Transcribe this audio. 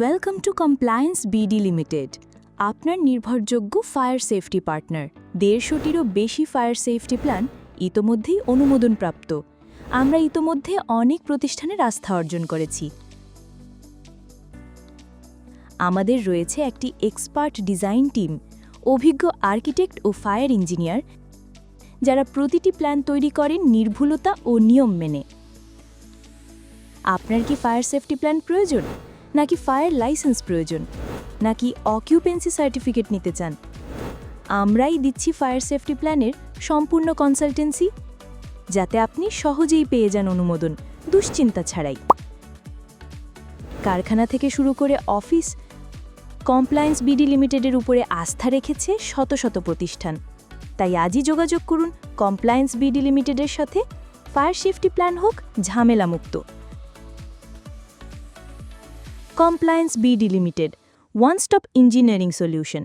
Welcome to compliance BD limited আপনার নির্ভরযোগ্য fire safety partner দেড়শোটিরও বেশি ফায়ার সেফটি প্ল্যান ইতোমধ্যেই অনুমোদনপ্রাপ্ত। আমরা ইতোমধ্যে অনেক প্রতিষ্ঠানের আস্থা অর্জন করেছি। আমাদের রয়েছে একটি এক্সপার্ট ডিজাইন টিম অভিজ্ঞ আর্কিটেক্ট ও ফায়ার ইঞ্জিনিয়ার যারা প্রতিটি প্ল্যান তৈরি করেন নির্ভুলতা ও নিয়ম মেনে। আপনার কি ফায়ার সেফটি প্ল্যান প্রয়োজন? নাকি ফায়ার লাইসেন্স প্রয়োজন, নাকি অকিউপেন্সি সার্টিফিকেট নিতে চান? আমরাই দিচ্ছি ফায়ার সেফটি প্ল্যানের সম্পূর্ণ কনসালটেন্সি, যাতে আপনি সহজেই পেয়ে যান অনুমোদন, দুশ্চিন্তা ছাড়াই। কারখানা থেকে শুরু করে অফিস, কমপ্লায়েন্স বিডি লিমিটেডের উপরে আস্থা রেখেছে শত শত প্রতিষ্ঠান। তাই আজই যোগাযোগ করুন কমপ্লায়েন্স বিডি লিমিটেডের সাথে। ফায়ার সেফটি প্ল্যান হোক ঝামেলামুক্ত। Compliance BD limited one stop engineering solution